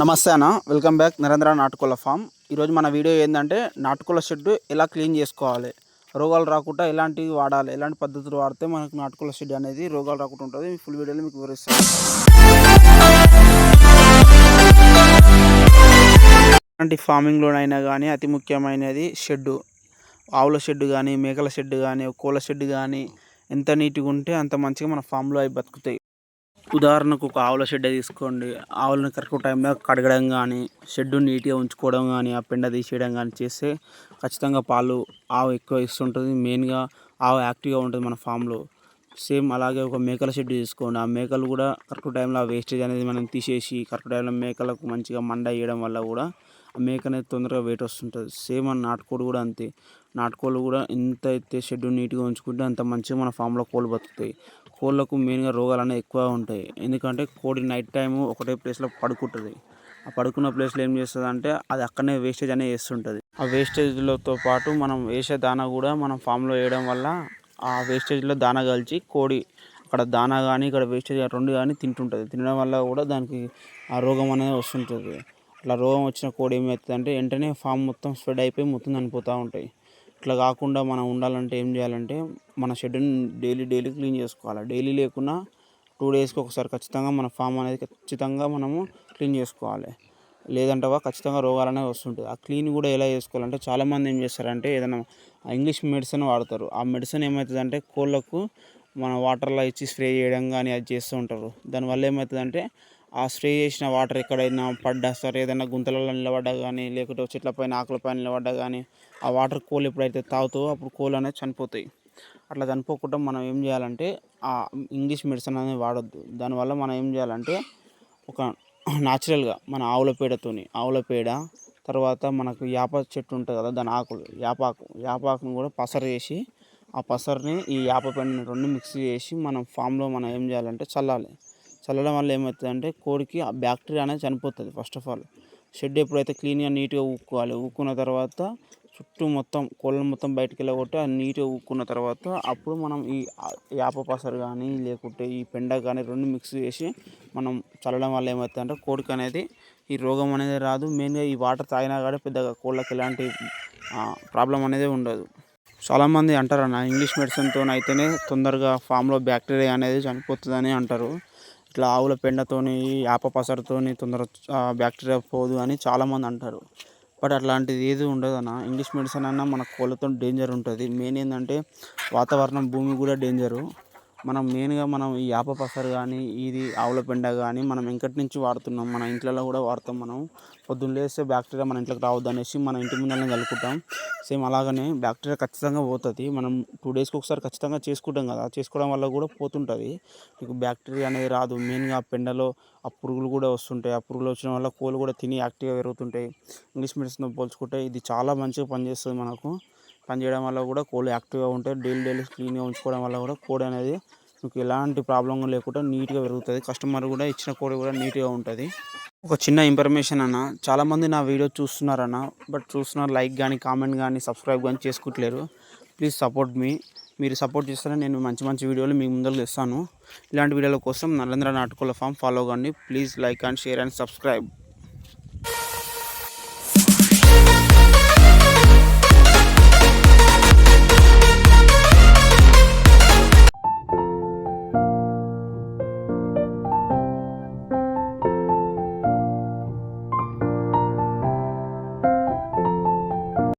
నమస్తే అన్న. Welcome back. Narendra నాటుకోళ్ళ ఫామ్. ఈరోజు మన వీడియో ఏంటంటే నాటుకోళ్ళ షెడ్ ఎలా క్లీన్ చేసుకోవాలి? రోగాలు రాకుండా ఎలాంటివి వాడాలి? ఎలాంటి పద్ధతులు వాడితే మనకు నాటుకోళ్ళ షెడ్ అనేది రోగాలు రాకుండా ఉంటుంది. ఫుల్ వీడియోలో మీకు వివరిస్తాను. ఎలాంటి ఫార్మింగ్లోనైనా కానీ అతి ముఖ్యమైనది షెడ్డు. ఆవుల షెడ్ కానీ మేకల షెడ్ కానీ కోళ్ళ షెడ్ కానీ ఎంత నీట్గా ఉంటే అంత మంచిగా మన ఫామ్లో అవి బతుకుతాయి. ఉదాహరణకు ఒక ఆవుల షెడ్ తీసుకోండి. ఆవులను కరెక్ట్ టైంలో కడగడం కానీ షెడ్ నీట్గా ఉంచుకోవడం కానీ ఆ పెండ తీసేయడం కానీ చేస్తే ఖచ్చితంగా పాలు ఆవు ఎక్కువ ఇస్తుంటుంది. మెయిన్గా ఆవు యాక్టివ్గా ఉంటుంది మన ఫామ్లో. సేమ్ అలాగే ఒక మేకల షెడ్ తీసుకోండి. ఆ మేకలు కూడా కరెక్ట్ టైంలో ఆ వేస్టేజ్ అనేది మనం తీసేసి కరెక్ట్ టైంలో మేకలకు మంచిగా మండ వేయడం వల్ల కూడా ఆ మేక అనేది తొందరగా వెయిట్ వస్తుంటుంది. సేమ్ మన నాటుకోడి కూడా అంతే. నాటుకోళ్ళు కూడా ఎంత అయితే షెడ్ నీట్గా ఉంచుకుంటే అంత మంచిగా మన ఫామ్లో కోళ్ళు బతుకుతాయి. కోళ్ళకు మెయిన్గా రోగాలు అనేవి ఎక్కువ ఉంటాయి. ఎందుకంటే కోడి నైట్ టైము ఒకటే ప్లేస్లో పడుకుంటుంది. ఆ పడుకున్న ప్లేస్లో ఏం చేస్తుంది అంటే అది అక్కడనే వేస్టేజ్ అనేది వేస్తుంటుంది. ఆ వేస్టేజ్లతో పాటు మనం వేసే దానా కూడా మనం ఫామ్లో వేయడం వల్ల ఆ వేస్టేజ్లో దానా కలిసి కోడి అక్కడ దానా కానీ ఇక్కడ వేస్టేజ్ రెండు కానీ తింటుంటుంది. తినడం వల్ల కూడా దానికి ఆ రోగం అనేది వస్తుంటుంది. అట్లా రోగం వచ్చిన కోడి ఏమవుతుంది అంటే వెంటనే ఫామ్ మొత్తం స్ప్రెడ్ అయిపోయి మొత్తం చనిపోతూ ఉంటాయి. ఇట్లా కాకుండా మనం ఉండాలంటే ఏం చేయాలంటే మన షెడ్యూల్ డైలీ డైలీ క్లీన్ చేసుకోవాలి. డైలీ లేకున్నా టూ డేస్కి ఒకసారి ఖచ్చితంగా మన ఫామ్ అనేది ఖచ్చితంగా మనము క్లీన్ చేసుకోవాలి. లేదంటవా ఖచ్చితంగా రోగాలు అనేవి వస్తుంటుంది. ఆ క్లీన్ కూడా ఎలా చేసుకోవాలంటే చాలామంది ఏం చేస్తారంటే ఏదైనా ఇంగ్లీష్ మెడిసిన్ వాడతారు. ఆ మెడిసిన్ ఏమవుతుందంటే కోళ్ళకు మన వాటర్లో ఇచ్చి స్ప్రే చేయడం కానీ అది చేస్తూ ఉంటారు. దానివల్ల ఏమవుతుందంటే ఆ స్ప్రే చేసిన వాటర్ ఎక్కడైనా పడ్డా సరే ఏదైనా గుంతలలో నిలబడ్డా కానీ లేకుంటే చెట్ల పైన ఆకుల పైన నిలబడ్డా కానీ ఆ వాటర్ కోళ్ళు ఎప్పుడైతే తాగుతావో అప్పుడు కోళ్ళు అనేది చనిపోతాయి. అట్లా చనిపోకుండా మనం ఏం చేయాలంటే ఆ ఇంగ్లీష్ మెడిసిన్ అనేది వాడొద్దు. దానివల్ల మనం ఏం చేయాలంటే ఒక న్యాచురల్గా మన ఆవుల పేడతోని ఆవుల పేడ తర్వాత మనకు వేప చెట్టు ఉంటుంది కదా దాని ఆకులు వేపాకు వేపాకును కూడా పసరు చేసి ఆ పసరుని ఈ వేప పెండని రెండు మిక్స్ చేసి మనం ఫామ్లో మనం ఏం చేయాలంటే చల్లాలి. చల్లడం వల్ల ఏమవుతుందంటే కోడికి ఆ బ్యాక్టీరియా అనేది చనిపోతుంది ఫస్ట్ ఆఫ్ ఆల్ షెడ్ ఎప్పుడైతే క్లీన్గా నీట్గా ఊక్కోవాలి ఊక్కున్న తర్వాత చుట్టూ మొత్తం కోళ్ళను మొత్తం బయటకు వెళ్ళగొట్టి ఆ నీట్గా ఊక్కున్న తర్వాత అప్పుడు మనం ఈ యాప పసరు కానీ లేకుంటే ఈ పెండ కానీ రెండు మిక్స్ చేసి మనం చల్లడం వల్ల ఏమవుతుందంటే కోడికి అనేది ఈ రోగం అనేది రాదు. మెయిన్గా ఈ వాటర్ తాగినా కానీ పెద్దగా కోళ్ళకి ఎలాంటి ప్రాబ్లం అనేది ఉండదు. చాలామంది అంటారు అన్న ఇంగ్లీష్ మెడిసిన్తో అయితేనే తొందరగా ఫామ్లో బ్యాక్టీరియా అనేది చనిపోతుందని అంటారు. ఇట్లా ఆవుల పెండతోని యాప పసరుతోని తొందర బ్యాక్టీరియా పోదు అని చాలామంది అంటారు. బట్ అట్లాంటిది ఏది ఉండదు అన్న. ఇంగ్లీష్ మెడిసిన్ అన్న మన కోళ్ళతో డేంజర్ ఉంటుంది. మెయిన్ ఏంటంటే వాతావరణం భూమి కూడా డేంజరు మనం మెయిన్గా మనం ఈ యాప పసరు కానీ ఇది ఆవుల పెండ కానీ మనం వెంకటి నుంచి వాడుతున్నాం. మన ఇంట్లలో కూడా వాడతాం మనం. పొద్దున్న లేస్తే బ్యాక్టీరియా మన ఇంట్లోకి రావద్దు అనేసి మన ఇంటి ముందరనే కలుపుకుంటాం. సేమ్ అలాగనే బ్యాక్టీరియా ఖచ్చితంగా పోతుంది. మనం టూ డేస్కి ఒకసారి ఖచ్చితంగా చేసుకుంటాం కదా. చేసుకోవడం వల్ల కూడా పోతుంటుంది. మీకు బ్యాక్టీరియా అనేది రాదు. మెయిన్గా ఆ పెండలో ఆ పురుగులు కూడా వస్తుంటాయి. ఆ పురుగులు వచ్చిన వల్ల కోళ్ళు కూడా తిని యాక్టివ్గా పెరుగుతుంటాయి. ఇంగ్లీష్ మెడిసిన్ పోల్చుకుంటే ఇది చాలా మంచిగా పనిచేస్తుంది మనకు. పనిచేయడం వల్ల కూడా కోళ్ళు యాక్టివ్గా ఉంటాయి. డైలీ డైలీ క్లీన్గా ఉంచుకోవడం వల్ల కూడా కోడి అనేది మీకు ఎలాంటి ప్రాబ్లం లేకుండా నీట్గా పెరుగుతుంది. కస్టమర్ కూడా ఇచ్చిన కోడి కూడా నీట్గా ఉంటుంది. ఒక చిన్న ఇన్ఫర్మేషన్ అన్న చాలామంది నా వీడియో చూస్తున్నారన్న బట్ చూస్తున్నారు లైక్ కానీ కామెంట్ కానీ సబ్స్క్రైబ్ కానీ చేసుకుంటలేరు. ప్లీజ్ సపోర్ట్ మీ. మీరు సపోర్ట్ చేస్తారని నేను మంచి మంచి వీడియోలు మీ ముందరకు తెస్తాను. ఇలాంటి వీడియోల కోసం నరేంద్ర నాటుకోల ఫామ్ ఫాలో కానీ please like and share and subscribe.